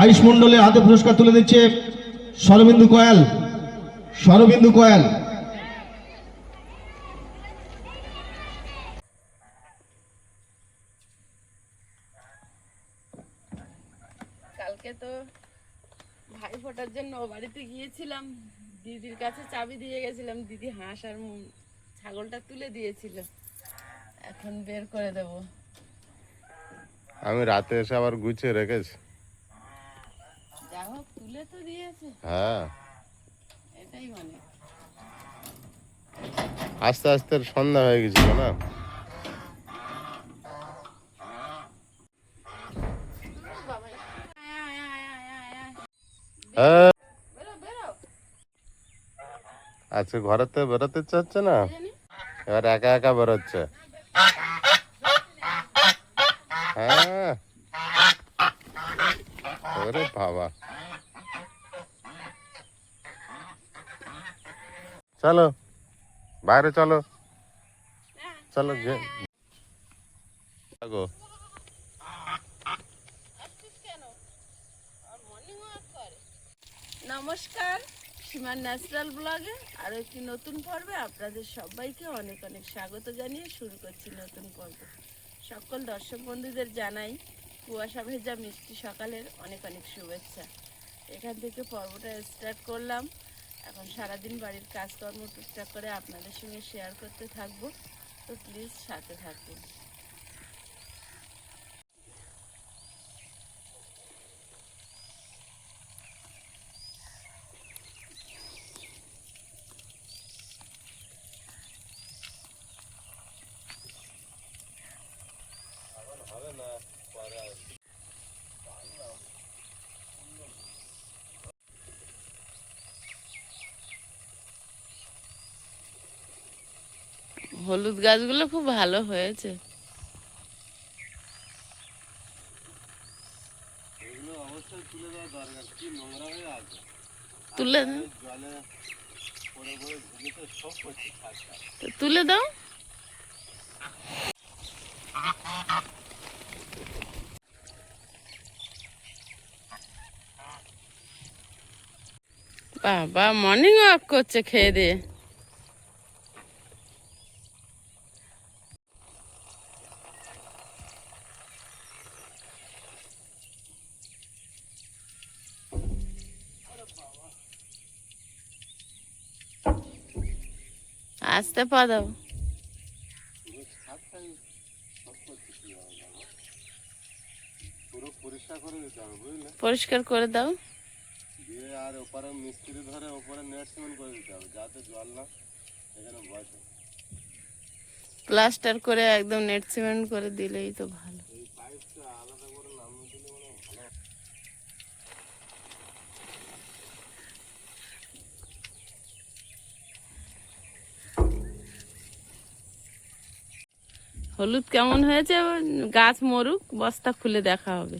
আয়ুষ মণ্ডলের হাতে পুরস্কার তুলে দিচ্ছে সরবিন্দু কয়াল। সরবিন্দু কয়াল। কালকে তো ভাই ফোটার জন্য বাড়িতে গিয়েছিলাম। দিদির কাছে চাবি দিয়ে গেছিলাম। দিদি হাঁস আর ছাগলটা তুলে দিয়েছিল। এখন বের করে দেব। আমি রাতে এসে আবার গুছিয়ে রেখেছি। তুলে তো দিয়েছে। হ্যাঁ। এটাই মানে। আস্তে আস্তে সন্ধ্যা হয়ে গেছিল না। হ্যাঁ। আজকে থেকে বেরোতে ইচ্ছে হচ্ছে না? এবার একা একা বেরোচ্ছে। হ্যাঁ। ওরে বাবা। চলো। বাইরে চলো। চলো গো নমস্কার সীমার ন্যাচারাল ব্লগে আর একটি নতুন পর্বে আপনাদের সবাইকে অনেক অনেক স্বাগত জানিয়ে শুরু করছি নতুন পর্ব। সকল দর্শক বন্ধুদের জানাই কুয়াশা ভেজা মিষ্টি সকালের অনেক অনেক শুভেচ্ছা। এখান থেকে পর্বটা স্টার্ট করলাম। এখন সারাদিন বাড়ির কাজকর্ম টুকটাক করে আপনাদের সঙ্গে শেয়ার করতে থাকব। তো প্লিজ সাথে থাকুন হলুদ গাছগুলো খুব ভালো হয়েছে। তুলে তুলে দাও। বাবা মর্নিং ওয়াক করছে খেয়ে দিয়ে আসতে পুরো। পরিষ্কার করে পরিষ্কার দাও। দিয়ে আর ওপরে মিস্ত্রি ধরে ওপরে নেট সিমেন্ট করে দিতে হবে যাতে জল না এখানে বসে। প্লাস্টার করে একদম নেট সিমেন্ট করে দিলেই তো ভালো। এই পাইপটা আলাদা করে নামিয়ে দিলে মানে ভালো হলুদ কেমন হয়েছে? গাছ মরুক বস্তা খুলে দেখা হবে।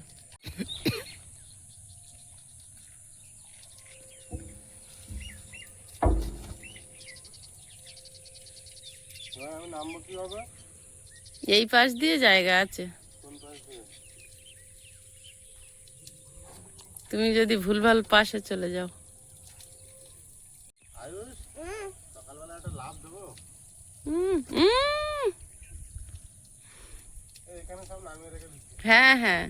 এই পাশ দিয়ে জায়গা আছে। তুমি যদি ভুলভাল পাশে চলে যাও। আয়ুষ সকালবেলা একটা লাভ দেবো উম, উম, এই এখানে সব নামিয়ে রেখে দিচ্ছি হ্যাঁ হ্যাঁ।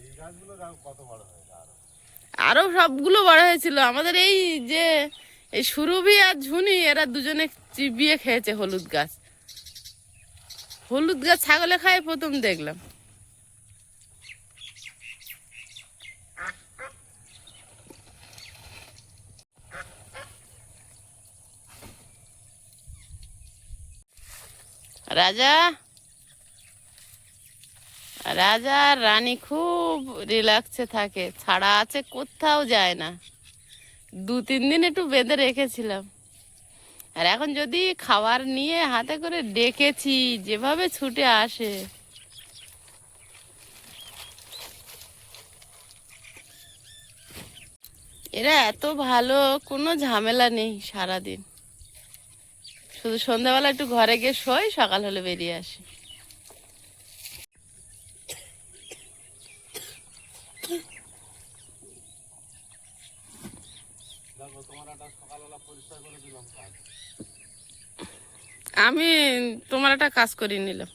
এই গাছগুলো কত বড় হয়েছে আরও? আরও সবগুলো বড় হয়েছিল। আমাদের এই যে এই সুরভি আর ঝুনি এরা দুজনে চিবিয়ে খেয়েছে হলুদ গাছ। হলুদ গাছ ছাগলে খায় প্রথম দেখলাম। রাজা? রাজা, রানী খুব রিল্যাক্সে থাকে। ছাড়া আছে, কোথাও যায় না। দু, তিন দিন একটু বেঁধে রেখেছিলাম। আর এখন যদি খাবার নিয়ে হাতে করে ডেকেছি, যেভাবে ছুটে আসে। এরা এত ভালো, কোনো ঝামেলা নেই সারাদিন। শুধু সন্ধ্যাবেলা একটু ঘরে গিয়ে শোই সকাল হলে বেরিয়ে আসি। আমি তোমার একটা কাজ করি নিলাম।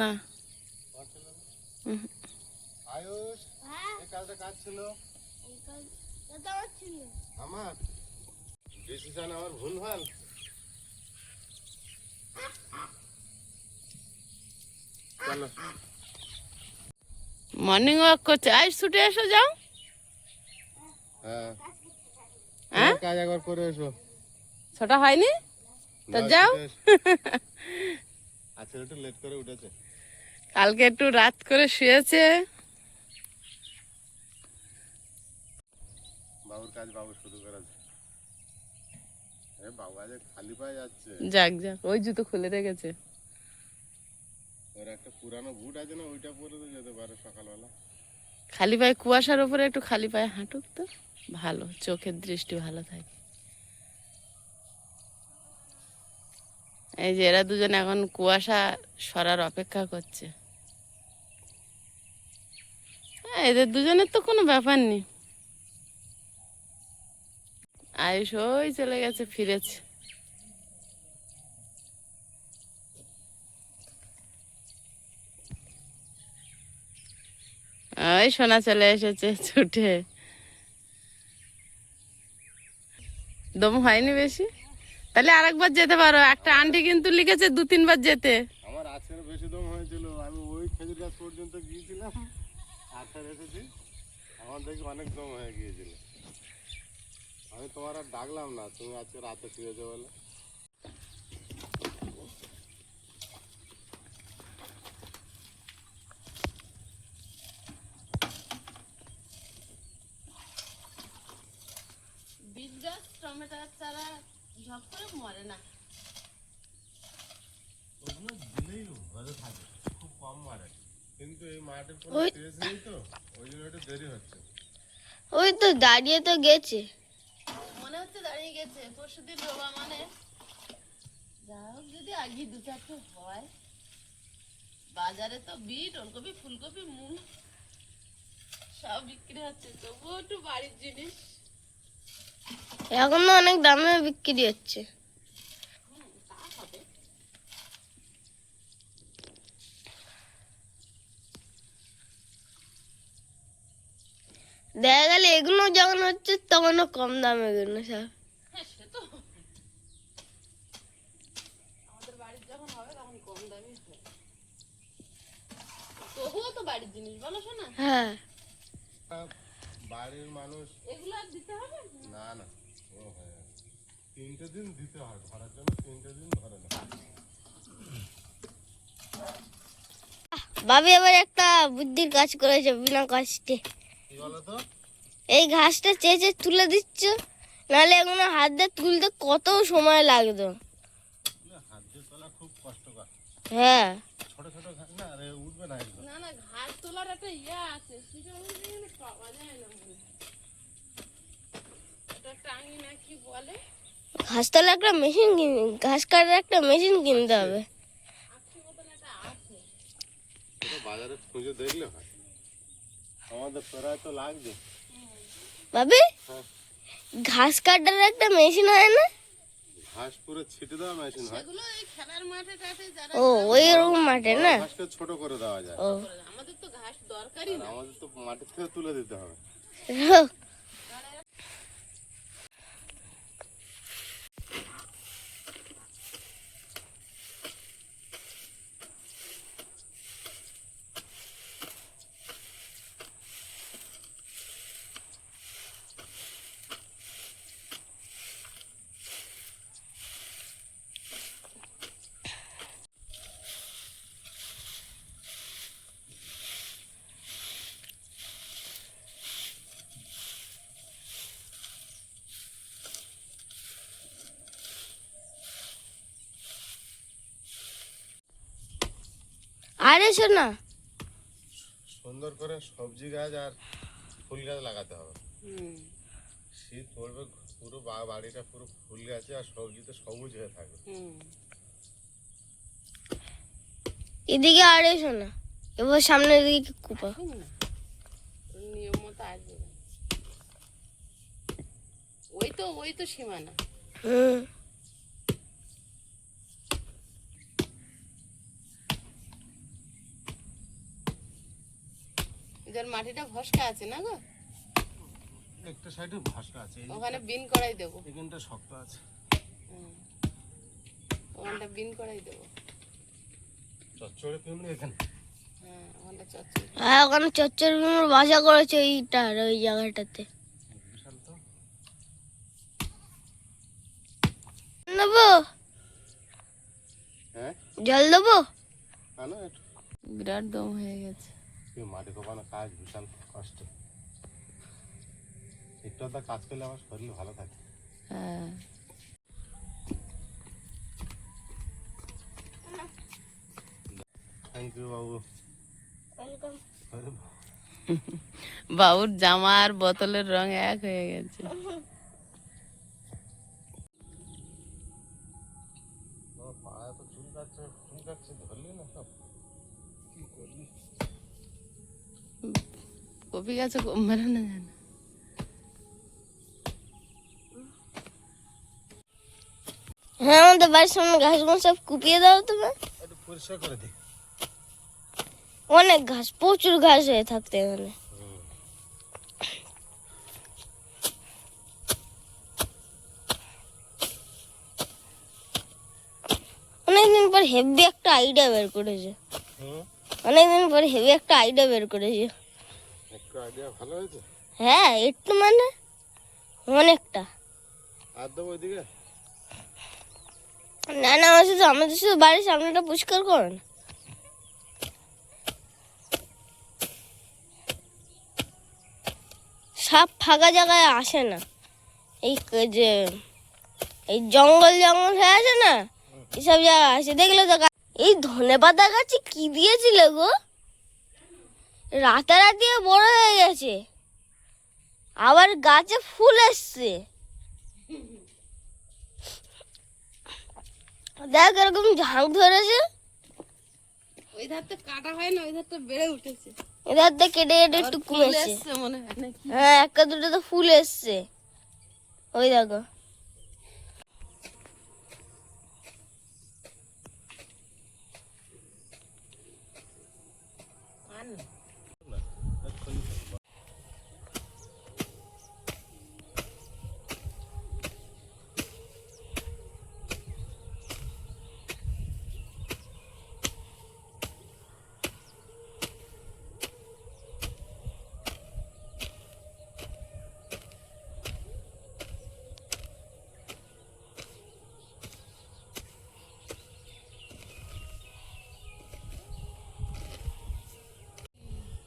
না। আয়ুষ এই কাজটা কাজ ছিল? আমার। ডিসিশন আমার ভুল ভালো মর্নিং ওয়াক করছে। আজ ছুটে এসো যাও। হ্যাঁ। হ্যাঁ? কাজ একবার করে এসো। ছোট হয়নি? তো যাও। আজকে একটু লেট করে উঠেছে। কালকে একটু রাত করে শুয়েছে। বাবুর কাজ বাবু শুরু করেছে এ বাবু আজ খালি পায়ে যাচ্ছে যাক যাক ওই জুতো খুলে রেখেছে। খালি পায়ে কুয়াশার উপরে একটু খালি পায়ে হাঁটুক তো ভালো চোখের দৃষ্টি ভালো থাকে। এই যে এরা দুজন এখন কুয়াশা সরার অপেক্ষা করছে। হ্যাঁ, এদের দুজনের তো কোনো ব্যাপার নেই। আয়ুষ, ওই চলে গেছে, ফিরেছে। ওই সোনা চলে এসেছে ছুটে। দম হয়নি বেশি? তাহলে আরেকবার যেতে পারো। একটা আন্টি কিন্তু লিখেছে দু তিনবার যেতে। আমার আজকের বেশি দম হয়েছিল। আমি ওই খেজুর গাছ পর্যন্ত গিয়েছিলাম। আজকে এসেছি। আমার দেখি অনেক দম হয়ে গিয়েছিল। আমি তোমার আর ডাকলাম না তুমি আজকে রাতে শুয়েছো বলে। বীজ গাছ টমেটোর চারা ঝপ করে মরে না। ওগুলো দিলেই ভালো থাকে খুব কম মারে। কিন্তু এই মাঠের কোনো ওই- টেস্ট নেই তো ওই জন্য একটু দেরি হচ্ছে। ওই তো দাঁড়িয়ে তো গেছে। হচ্ছে দাঁড়িয়ে গেছে, পরশু দিন রোবা মানে। যা হোক, যদি আগে দু চারটে হয়, বাজারে তো বিট, ওলকপি, ফুলকপি মূল সব বিক্রি হচ্ছে, তবুও একটু বাড়ির জিনিস। এখন অনেক দামে বিক্রি হচ্ছে। দেখা গেলে এগুলো যখন হচ্ছে তখনও কম দামে এগুলো সব। হ্যাঁ সে তো। আমাদের বাড়ির যখন হবে তখন কম দামি হবে। তবুও তো বাড়ির জিনিস বলো শোনা হ্যাঁ। আহ, বাড়ির মানুষ এগুলো দিতে হবে? না না। ও হয়ে। গেছে। তিনটে দিন দিতে হয় ধরার জন্য তিনটে দিন ধরে না। বাবি এবার একটা বুদ্ধির কাজ করেছে বিনা কষ্টে। এই ঘাসটা চেঁচে তুলে দিচ্ছ নাহলে এগুলো হাত দিয়ে তুলতে কত সময় লাগতো? এগুলো হাত দিয়ে তোলা খুব কষ্টকর। হ্যাঁ। ছোট ছোট ঘাস না আরে উঠবে না না না ঘাস তোলার একটা ইয়ে আছে সেটা পাওয়া যায় না এটা টাঙ্গি না কি বলে? ঘাস তোলা একটা মেশিন কিন ঘাস কাটার একটা মেশিন কিনতে হবে। বাজারে খুঁজে দেখলে হয়। আমাদের প্রায় তো লাগবে। ভাবি? হ্যাঁ। ঘাস কাটার একটা মেশিন হয় না? ঘাস পুরো ছিটে দেওয়া মেশিন হয়। সেগুলো এই খেলার মাঠে টাঠে যারা ও ওই রকম মাঠে না? ঘাসটা ছোট করে দেওয়া যায়। ও। আমাদের তো ঘাস দরকারই না। আমাদের তো মাটির থেকে তুলে দিতে হবে। আরে শোনা সুন্দর করে সবজি গাছ আর ফুল গাছ লাগাতে হবে। হুম। শীত পড়বে পুরো বাড়িটা পুরো ফুল গাছে আর সবজিতে সবুজ হয়ে থাকবে। হুম। এদিকে আরে শোনা এবার সামনের দিকে কুপা। না। নিয়ম মতো আসবে ওই তো ওই তো সীমানা। হুম। মাটিটা ভস্কা আছে না গো? একটা সাইডে ভাসকা আছে ওখানে বিন করাই দেবো। এখানটা শক্ত আছে। ওখানটা বিন করাই দেবো। চচ্চড়ে কেমনি এখানে? হ্যাঁ হ্যাঁ ওখানে চচ্চর বাসা করেছে ওই জায়গাটাতে। নেব হ্যাঁ? জল দেবো? আনো বিরাট দম হয়ে গেছে। এই মাটি কোপানো কাজ বিশাল কষ্ট। একটু আধা কাজ করলে আমার শরীর ভালো থাকে। হ্যাঁ। থ্যাংক ইউ বাবু। বাবুর জামা আর বোতলের রং এক হয়ে গেছে। কপি গাছে কম মেরে না জানে? হ্যাঁ আমাদের বাড়ির সামনে ঘাসগুলো সব কুপিয়ে দাও তুমি। পরিষ্কার করে দে অনেক ঘাস প্রচুর ঘাস হয়ে থাকতে এখানে। অনেকদিন পর হেভি একটা আইডিয়া বের করেছে। অনেকদিন পর হেভি একটা আইডিয়া বের করেছে। একটু আইডিয়া ভালো হয়েছে? হ্যাঁ একটু মানে অনেকটা। আর দেবো ওইদিকে? না না আমার শুধু আমাদের শুধু বাড়ির সামনেটা পরিষ্কার করো না সাপ ফাঁকা জায়গায় আসে না। এই যে এই জঙ্গল জঙ্গল হয়ে আছে না? এইসব জায়গায় আসে। দেখলে তো এই ধনে পাতা গাছে কি দিয়েছিল গো? রাতারাতি বড় হয়ে গেছে। আবার গাছে ফুল এসছে। দেখ এরকম ঝাঁক ধরেছে। ওই ধারটা কাটা হয় না ওই ধারটা বেড়ে উঠেছে। এধার থেকে কেটে কেটে একটু কমেছে। মনে হয় হ্যাঁ একটা দুটো তো ফুল এসছে। ওই দেখো।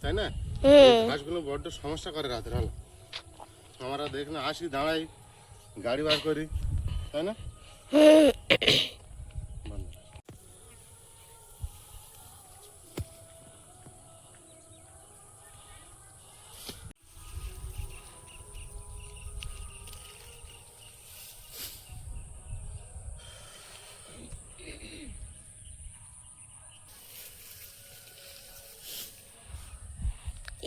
তাই না? গাছগুলো ঘাসগুলো বড্ড সমস্যা করে রাতের বেলা আমরা দেখ না আসি দাঁড়াই গাড়ি বার করি তাই না?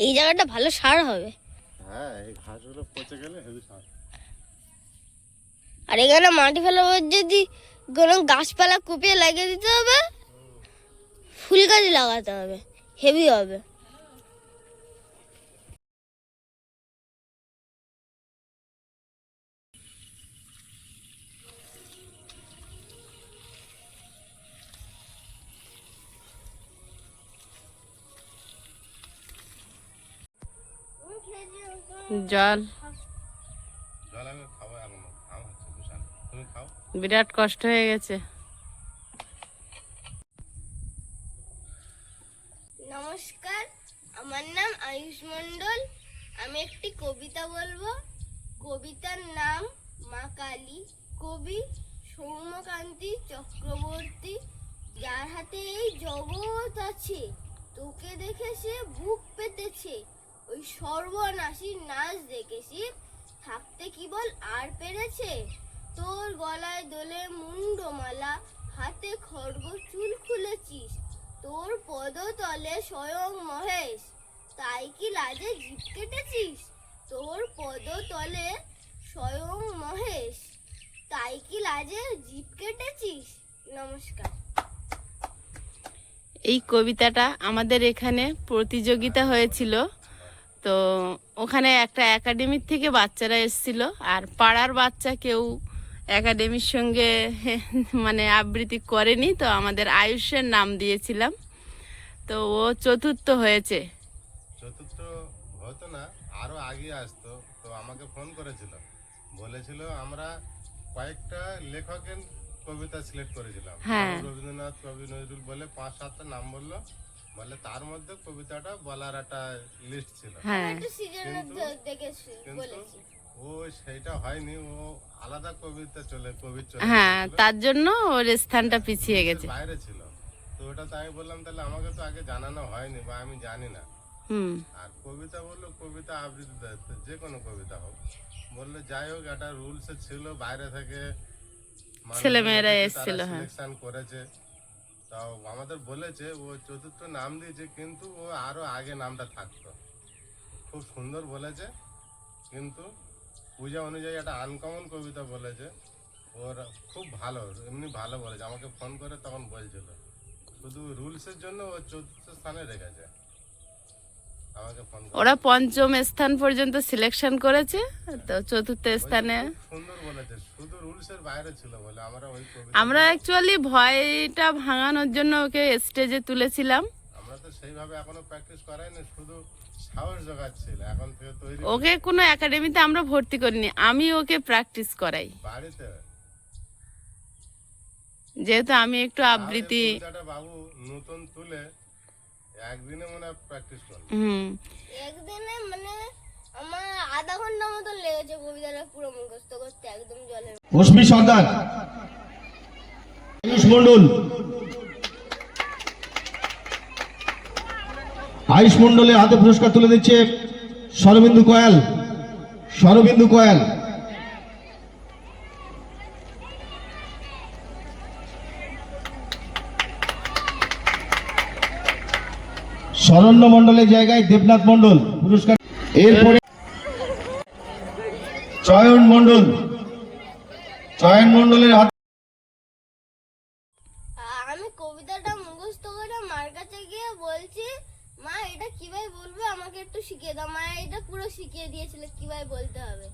এই জায়গাটা ভালো সার হবে। হ্যাঁ এই ঘাসগুলো পচে গেলে হেভি সার। আর এখানে মাটি ফেলা যদি কোনো গাছপালা কুপিয়ে লাগিয়ে দিতে হবে ফুল গাছ লাগাতে হবে হেভি হবে। জল। বিরাট কষ্ট হয়ে গেছে নমস্কার আমার নাম আয়ুষ মণ্ডল আমি একটি কবিতা বলব কবিতার নাম মা কালী কবি সৌম্যকান্তি চক্রবর্তী যার হাতে এই জগৎ আছে তোকে দেখে সে বুক পেতেছে ওই সর্বনাশী নাচ দেখেছি, থাকতে কি বল আর পেরেছে? তোর গলায় দোলে মুন্ডমালা, হাতে খড়গ চুল খুলেছিস, তোর পদতলে স্বয়ং মহেশ, তাই কি লাজে জিভ কেটেছিস? তোর পদতলে স্বয়ং মহেশ, তাই কি লাজে জিভ কেটেছিস? নমস্কার। এই কবিতাটা আমাদের এখানে প্রতিযোগিতা হয়েছিল। তো ওখানে একটা একাডেমির থেকে বাচ্চারা এসেছিল আর পাড়ার বাচ্চা কেউ একাডেমির সঙ্গে মানে আবৃত্তি করেনি তো আমাদের আয়ুষের নাম দিয়েছিলাম। তো ও চতুর্থ হয়েছে। চতুর্থ হতো না আরও আগে আসতো তো আমাকে ফোন করেছিল। বলেছিল আমরা কয়েকটা লেখকের কবিতা সিলেক্ট করেছিলাম। হ্যাঁ। রবীন্দ্রনাথ কবি নজরুল বলে পাঁচ সাতটা নাম বলল। বলে তার মধ্যে কবিতাটা বলার একটা লিস্ট ছিল। হ্যাঁ। ও সেইটা হয়নি ও আলাদা কবিতা চলে কবি চলে হ্যাঁ তার জন্য ওর স্থানটা পিছিয়ে গেছে। বাইরে ছিল। তো ওটা তো আমি বললাম তাহলে আমাকে তো আগে জানানো হয়নি বা আমি জানি না। হুম। আর কবিতা বলল কবিতা আবৃত্তি যে কোনো কবিতা হোক। বলল যাই হোক একটা রুলস ছিল বাইরে থেকে ছেলেমেয়েরা এসেছিল, হ্যাঁ। করেছে। তাও আমাদের বলেছে, ও চতুর্থ নাম দিয়েছে, কিন্তু ও আরও আগে নামটা থাকতো। খুব সুন্দর বলেছে, কিন্তু পূজা অনুযায়ী একটা আনকমন কবিতা বলেছে, ওর খুব ভালো, এমনি ভালো বলেছে। আমাকে ফোন করে তখন বলছিল, শুধু রুলসের জন্য ও চতুর্থ স্থানে রেখেছে। ওরা পঞ্চম স্থান পর্যন্ত সিলেকশন করেছে তো চতুর্থ স্থানে। আমরা অ্যাকচুয়ালি ভয়টা ভাঙানোর জন্য ওকে স্টেজে তুলেছিলাম। ওকে কোনো একাডেমিতে আমরা ভর্তি করিনি আমি ওকে প্র্যাকটিস করাই। যেহেতু আমি একটু আবৃত্তি তাহলে কবিতাটা বাবু নতুন তুলে একদিনে মনে প্র্যাকটিস করল হুম। একদিনে মানে আমার আধা ঘণ্টা মতন লেগেছে কবিতাটা পুরো মুখস্থ করতে একদম জলের রশ্মি সর্দার। আয়ুষ মন্ডল আয়ুষ মন্ডলের হাতে পুরস্কার তুলে দিচ্ছে শরবিন্দু কয়াল। শরবিন্দু কয়াল। শরণ্য মন্ডলের জায়গায় দেবনাথ মন্ডল পুরস্কার এরপরে চয়ন মন্ডল চয়ন মন্ডলের হাতে আমি কবিতাটা মুখস্থ করে মার কাছে গিয়ে বলছি মা এটা কীভাবে বলবে? আমাকে একটু শিখিয়ে দাও। মা এটা পুরো শিখিয়ে দিয়েছিল কীভাবে বলতে হবে।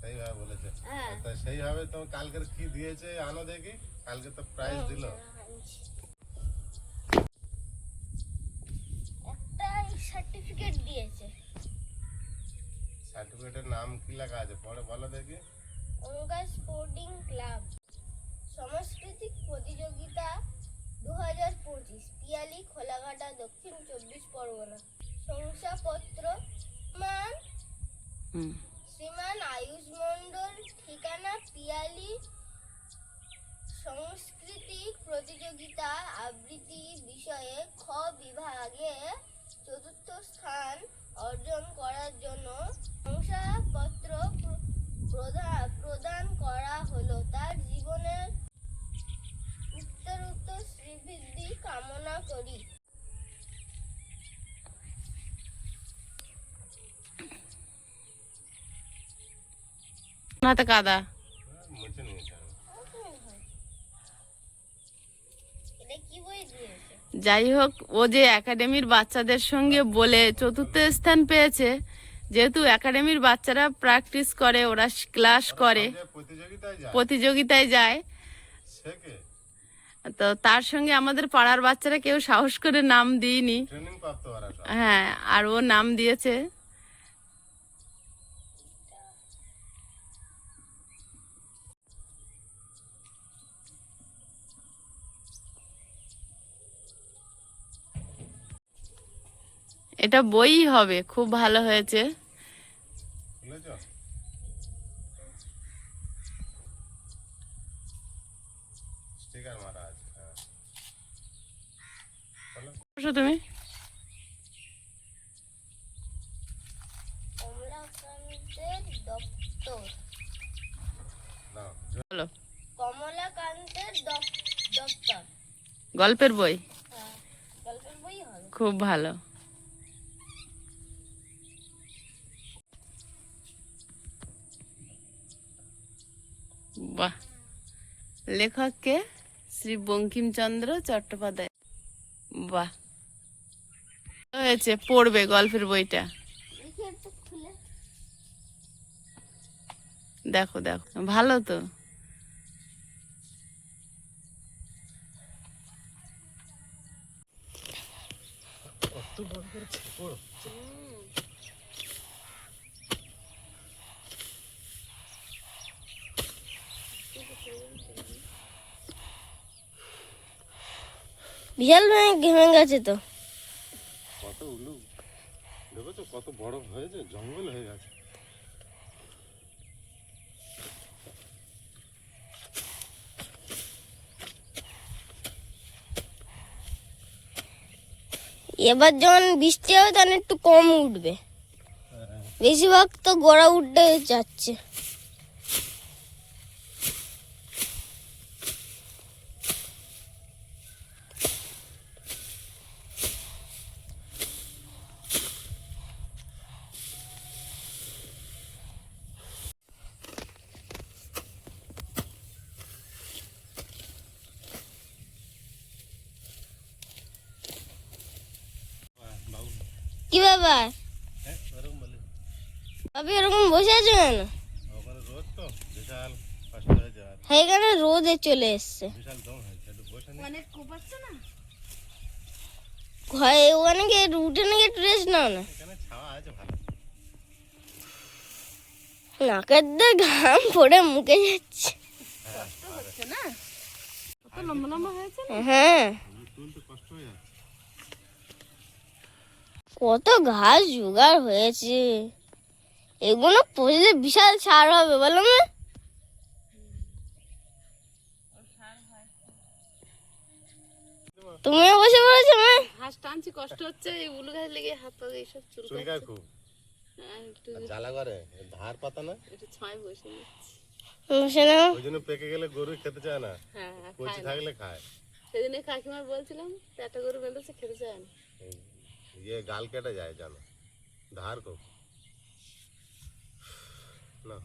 সেইভাবে বলেছে। হ্যাঁ। তা সেইভাবে তো কালকের কি দিয়েছে আনো দেখি। কালকে তো প্রাইজ দিল। সার্টিফিকেট দিয়েছে। সার্টিফিকেটের নাম কি লেখা আছে? পরে বলো দেখি। অঙ্কা স্পোর্টিং ক্লাব। সাংস্কৃতিক প্রতিযোগিতা দু হাজার পঁচিশ। পিয়ালি খোলাঘাটা দক্ষিণ চব্বিশ পরগনা। শংসাপত্র মান শ্রীমান আয়ুষ মণ্ডল ঠিকানা পিয়ালি। সাংস্কৃতিক প্রতিযোগিতা আবৃত্তি বিষয়ে খ বিভাগে চতুর্থ স্থান অর্জন করার জন্য শংসাপত্র প্রদান করা হলো। তার জীবনের উত্তরোত্তর শ্রীবৃদ্ধি কামনা করি। হাতে কাদা মুছে নিয়েছে আমি। এটা কি বই দিয়েছে যাই হোক ও যে একাডেমির বাচ্চাদের সঙ্গে বলে চতুর্থ স্থান পেয়েছে যেহেতু একাডেমির বাচ্চারা প্র্যাকটিস করে ওরা ক্লাস করে প্রতিযোগিতায় যায়। তো তার সঙ্গে আমাদের পাড়ার বাচ্চারা কেউ সাহস করে নাম দিইনি। হ্যাঁ আর ও নাম দিয়েছে। এটা বই হবে খুব ভালো হয়েছে। হ্যাঁ তুমি। কমলাকান্তের দপ্তর। গল্পের বই? হ্যাঁ গল্পের বই হবে। খুব ভালো। বাহ লেখককে শ্রী বঙ্কিমচন্দ্র চট্টোপাধ্যায়। বাহ। হয়েছে, পড়বে গল্পের বইটা। দেখো দেখো, ভালো তো। বড় বিশাল ভেঙে ঘেমে গেছে তো। কত উলু দেখেছ কত বড় হয়েছে? জঙ্গল হয়ে গেছে। এবার যখন বৃষ্টি হবে তখন একটু কম উঠবে। বেশিরভাগ তো গোড়া উঠতে যাচ্ছে। কি ব্যাপার? আপনি এরকম বসে আছো কেন? ওখানে রোদ তো বিশাল কষ্ট হয়েছে আর। হ্যাঁ এখানে রোদে চলে এসছে। নি। ঘরে ওখানে গিয়ে উঠে নাকি একটু রেস্ট নাও না? নাকের দিয়ে ঘাম পড়ে মুখে যাচ্ছে। না? না? হ্যাঁ তুলতে কষ্ট হয়ে যাচ্ছে কত ঘাস জোগাড় হয়েছে। এগুলো পচলে বিশাল ছাড় হবে বলো না তুমিও বসে পড়েছো মা? ঘাস টানছি কষ্ট হচ্ছে এই উলু ঘাস লেগে হাত পা এইসব চুল চুলকায় খুব একটু আর জ্বালা করে? ধার পাতা না? একটু ছয় বসে বসে নাও। ওই জন্য পেকে গেলে গরু খেতে চায় না। হ্যাঁ হ্যাঁ, কচি থাকলে খায়। সেদিন কাকিমার বলছিলাম একটা গরু বেঁধেছে খেতে চায় না। এই ইয়ে গাল কেটে যায় জানো ধার খুব না